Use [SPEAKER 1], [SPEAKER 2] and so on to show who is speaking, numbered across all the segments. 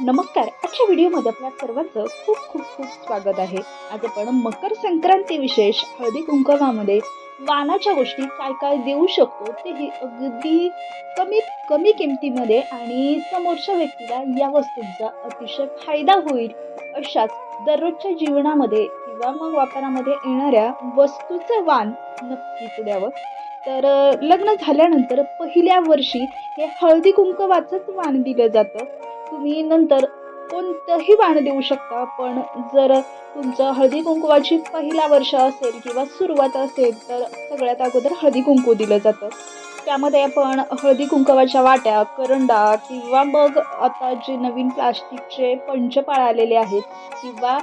[SPEAKER 1] नमस्कार. आजच्या व्हिडिओमध्ये आपल्या सर्वांचं खूप खूप खूप स्वागत आहे. आज आपण मकर संक्रांती विशेष हळदी कुंकवामध्ये वानाच्या गोष्टी काय काय देऊ शकतो तेही अगदी कमीत कमी किमतीमध्ये आणि समोरच्या व्यक्तीला या वस्तूंचा अतिशय फायदा होईल अशाच दररोजच्या जीवनामध्ये किंवा मग वापरामध्ये येणाऱ्या वस्तूचं वाण नक्कीच द्यावं तर लग्न झाल्यानंतर पहिल्या वर्षी हे हळदी कुंकवाचंच वाण दिलं जातं. तुम्ही नंतर कोणतंही वाण देऊ शकता पण जर तुमचं हळदी कुंकवाची पहिला वर्ष असेल किंवा सुरुवात असेल तर सगळ्यात अगोदर हळदी कुंकू दिलं जातं. त्यामध्ये आपण हळदी कुंकवाच्या वाट्या करंडा किंवा मग आता जे नवीन प्लास्टिकचे पंचपाळ आलेले आहेत किंवा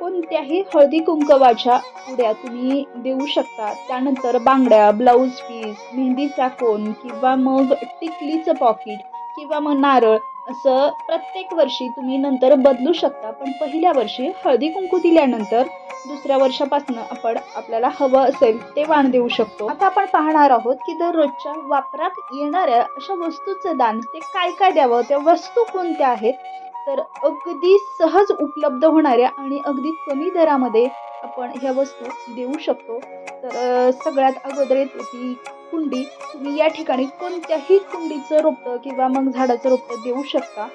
[SPEAKER 1] कोणत्याही हळदी कुंकवाच्या पुड्या तुम्ही देऊ शकता. त्यानंतर बांगड्या ब्लाऊज पीस मेहंदीचा कोन किंवा मग टिकलीचं पॉकेट किंवा मग नारळ असं प्रत्येक वर्षी तुम्ही नंतर बदलू शकता पण पहिल्या वर्षी हळदी कुंकू दिल्यानंतर दुसऱ्या वर्षापासून आपण आपल्याला हवं असेल ते वाण देऊ शकतो. आता आपण पाहणार आहोत की दररोजच्या वापरात येणाऱ्या अशा वस्तूचं दान ते काय काय द्यावं? त्या वस्तू कोणत्या आहेत? तर अगदी सहज उपलब्ध होणाऱ्या आणि अगदी कमी दरामध्ये आपण ह्या वस्तू देऊ शकतो. तर सगळ्यात अगोदर येते ती कुंडी. तुम्ही या ठिकाणी कोणत्याही कुंडीचं रोपटं किंवा मग झाडाचं रोपटं देऊ शकता.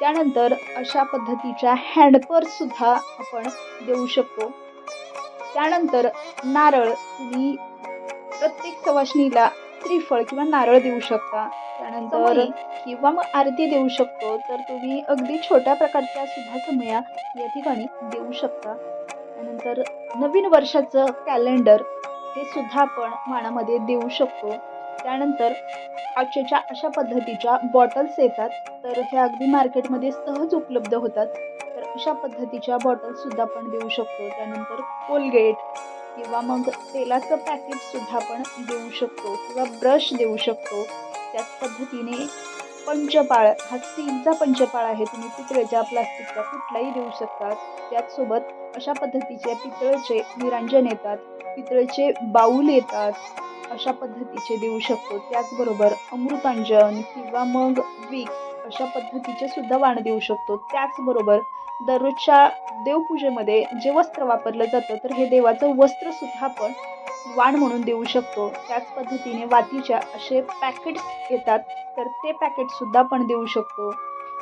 [SPEAKER 1] त्यानंतर अशा पद्धतीच्या हँडपर्ससुद्धा आपण देऊ शकतो. त्यानंतर नारळ तुम्ही प्रत्येक सवाशणीला त्रिफळ किंवा नारळ देऊ शकता. त्यानंतर किंवा मग आरती देऊ शकतो. तर तुम्ही अगदी छोट्या प्रकारच्या सुद्धा समया या ठिकाणी देऊ शकता. त्यानंतर नवीन वर्षाचं कॅलेंडर हे सुद्धा आपण वाणामध्ये देऊ शकतो. त्यानंतर काचेच्या अशा पद्धतीच्या बॉटल्स येतात. तर हे अगदी मार्केटमध्ये सहज उपलब्ध होतात. तर अशा पद्धतीच्या बॉटल्ससुद्धा आपण देऊ शकतो. त्यानंतर कोलगेट किंवा मग तेलाचं पॅकेटसुद्धा आपण देऊ शकतो किंवा ब्रश देऊ शकतो. त्याच पद्धतीने पंचपाळ हा स्टीलचा पंचपाळ आहे. तुम्ही पितळेच्या प्लास्टिकचा कुठलाही देऊ शकता त्याचसोबत अशा पद्धतीचे पितळेचे निरांजन येतात पितळेचे बाऊल येतात अशा पद्धतीचे देऊ शकतो. त्याचबरोबर अमृतांजन किंवा मग विक्स अशा पद्धतीचे सुद्धा वाण देऊ शकतो. त्याचबरोबर दररोजच्या देवपूजेमध्ये जे वस्त्र वापरलं जातं तर हे देवाचं वस्त्र सुद्धा आपण वाण म्हणून देऊ शकतो. त्याच पद्धतीने वातीच्या असे पॅकेट्स येतात तर ते पॅकेटसुद्धा आपण देऊ शकतो.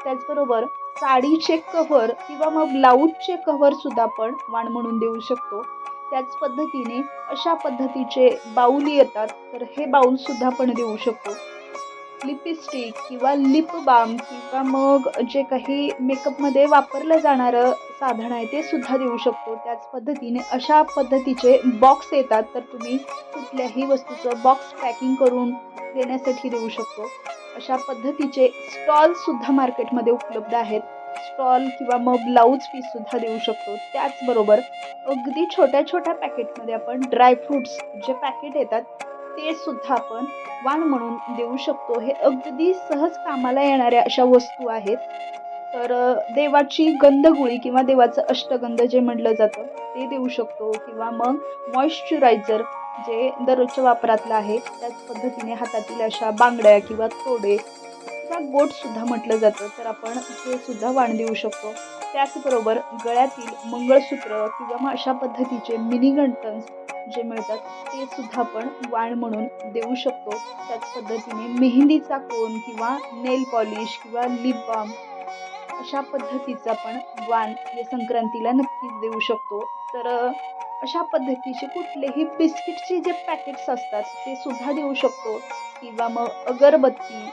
[SPEAKER 1] त्याचबरोबर साडीचे कव्हर किंवा मग ब्लाऊजचे कव्हरसुद्धा आपण वाण म्हणून देऊ शकतो. त्याच पद्धतीने अशा पद्धतीचे बाऊल येतात तर हे बाऊलसुद्धा आपण देऊ शकतो. लिपस्टिक किंवा लिप बाम किंवा मग जे काही मेकअपमध्ये वापरलं जाणारं साधन आहे ते सुद्धा देऊ शकतो. त्याच पद्धतीने अशा पद्धतीचे बॉक्स येतात तर तुम्ही कुठल्याही वस्तूचं बॉक्स पॅकिंग करून देण्यासाठी देऊ शकतो. अशा पद्धतीचे स्टॉलसुद्धा मार्केटमध्ये उपलब्ध आहेत. स्टॉल किंवा मग ब्लाऊज पीससुद्धा देऊ शकतो. त्याचबरोबर अगदी छोट्या छोट्या पॅकेटमध्ये आपण ड्रायफ्रूट्स जे पॅकेट येतात ते सुद्धा आपण वाण म्हणून देऊ शकतो. हे अगदी सहज कामाला येणाऱ्या अशा वस्तू आहेत. तर देवाची गंधगुळी किंवा देवाचं अष्टगंध जे म्हटलं जातं ते देऊ शकतो. किंवा मग मॉइश्चरायझर जे दररोजच्या वापरातलं आहे त्याच पद्धतीने हातातील अशा बांगड्या किंवा तोडे किंवा गोटसुद्धा म्हटलं जातं. तर आपण ते सुद्धा वाण देऊ शकतो. त्याचबरोबर गळ्यातील मंगळसूत्र किंवा मग अशा पद्धतीचे मिनी गंटन्स जे मिळतात ते सुद्धा आपण वाण म्हणून देऊ शकतो. त्याच पद्धतीने मेहंदीचा कोन किंवा नेल पॉलिश किंवा लिप बाम अशा पद्धतीचं आपण वाण या संक्रांतीला नक्कीच देऊ शकतो. तर अशा पद्धतीचे कुठलेही बिस्किटचे जे पॅकेट्स असतात ते सुद्धा देऊ शकतो. किंवा मग अगरबत्ती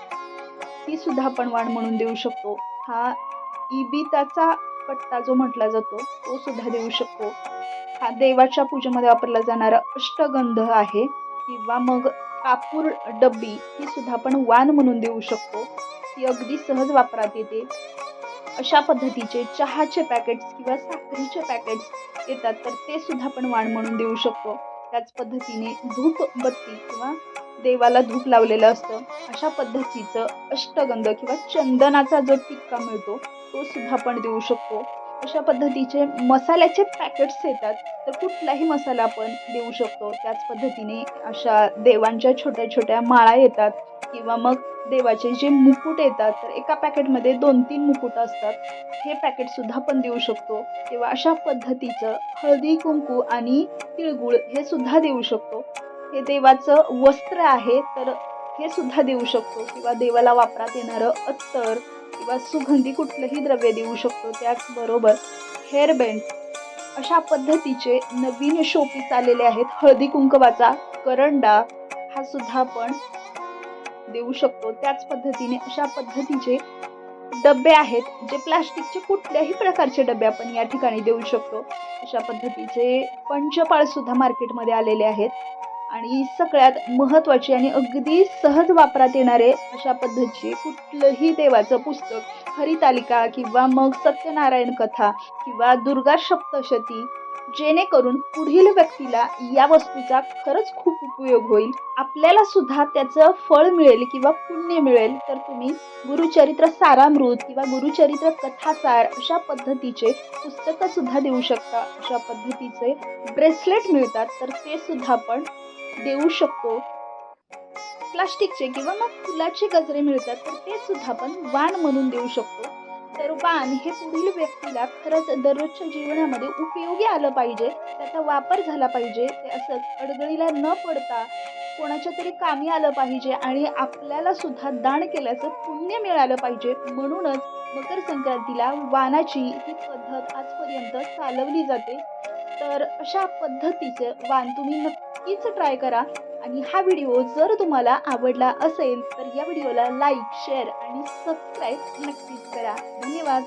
[SPEAKER 1] ती सुद्धा आपण वाण म्हणून देऊ शकतो. हा इबिताचा पट्टा जो म्हटला जातो तो सुद्धा देऊ शकतो. हा देवाच्या पूजेमध्ये वापरला जाणारा अष्टगंध आहे. किंवा मग कापूर डब्बी ही सुद्धा आपण वाण म्हणून देऊ शकतो. ती अगदी सहज वापरात येते. अशा पद्धतीचे चहाचे पॅकेट्स किंवा साखरीचे पॅकेट्स येतात तर ते सुद्धा आपण वाण म्हणून देऊ शकतो. त्याच पद्धतीने धूप बत्ती किंवा देवाला धूप लावलेलं असतं. अशा पद्धतीचं अष्टगंध किंवा चंदनाचा जो टिक्का मिळतो तो सुद्धा आपण देऊ शकतो. अशा पद्धतीचे मसाल्याचे पॅकेट्स येतात. तर कुठलाही मसाला आपण देऊ शकतो. त्याच पद्धतीने अशा देवांच्या छोट्या छोट्या माळा येतात किंवा मग देवाचे जे मुकुट येतात तर एका पॅकेटमध्ये दोन तीन मुकुट असतात. हे पॅकेटसुद्धा आपण देऊ शकतो. किंवा अशा पद्धतीचं हळदी कुंकू आणि तिळगुळ हे सुद्धा देऊ शकतो. हे देवाचं वस्त्र आहे तर हे सुद्धा देऊ शकतो. किंवा देवाला वापरात येणारं अत्तर किंवा सुगंधी कुठलंही द्रव्य देऊ शकतो त्याचबरोबर हेअरबँड अशा पद्धतीचे नवीन शोपीस आलेले आहेत. हळदी कुंकवाचा करंडा हा सुद्धा आपण देऊ शकतो. त्याच पद्धतीने अशा पद्धतीचे डबे आहेत जे प्लास्टिकचे कुठल्याही प्रकारचे डबे आपण या ठिकाणी देऊ शकतो. अशा पद्धतीचे पंचपाळ सुद्धा मार्केटमध्ये आलेले आहेत. आणि सगळ्यात महत्त्वाची आणि अगदी सहज वापरात येणारे अशा पद्धतीचे कुठलंही देवाचं पुस्तक हरितालिका किंवा मग सत्यनारायण कथा किंवा दुर्गा सप्तशती जेणेकरून पुढील व्यक्तीला या वस्तूचा खरंच खूप उपयोग होईल. आपल्याला सुद्धा त्याचं फळ मिळेल किंवा पुण्य मिळेल तर तुम्ही गुरुचरित्र सारामृत किंवा गुरुचरित्र कथासार अशा पद्धतीचे पुस्तकं सुद्धा देऊ शकता. अशा पद्धतीचे ब्रेसलेट मिळतात तर ते सुद्धा आपण देऊ शकतो. प्लास्टिकचे किंवा मग फुलाचे गजरे मिळतात तर ते सुद्धा आपण वाण म्हणून देऊ शकतो. तर वाण हे पुढील व्यक्तीला खरंच दररोजच्या जीवनामध्ये उपयोगी आलं पाहिजे त्याचा वापर झाला पाहिजे ते असंच अडगळीला न पडता कोणाच्या तरी कामी आलं पाहिजे आणि आपल्याला सुद्धा दान केल्याचं पुण्य मिळालं पाहिजे. म्हणूनच मकर संक्रांतीला वाणाची ही पद्धत आजपर्यंत चालवली जाते. तर अशा पद्धतीचे वाण तुम्ही नक्की नक्कीच ट्राय करा. आणि हा व्हिडिओ जर तुम्हाला आवडला असेल तर या व्हिडिओला लाईक शेअर आणि सबस्क्राईब नक्कीच करा. धन्यवाद.